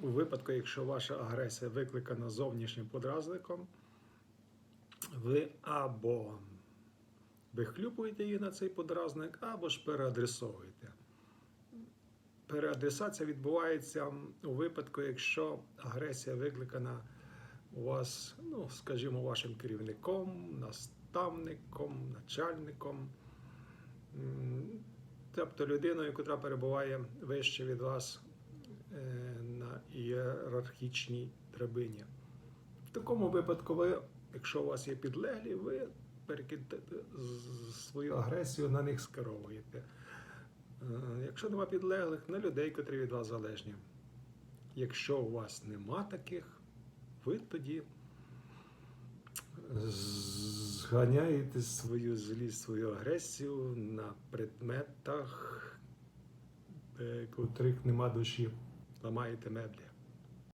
у випадку, якщо ваша агресія викликана зовнішнім подразником, ви або вихлюпуєте її на цей подразник, або ж переадресовуєте. Переадресація відбувається у випадку, якщо агресія викликана у вас, ну, скажімо, вашим керівником, наставником, начальником, тобто людиною, яка перебуває вище від вас е, на ієрархічній драбині. В такому випадку, ви, якщо у вас є підлеглі, ви перекидаєте свою агресію на них скеровуєте. Е, Якщо нема підлеглих, на людей, котрі від вас залежні. Якщо у вас нема таких, ви тоді зганяєте свою злість, свою агресію на предметах, е, котрих нема душі, Da majete meblje.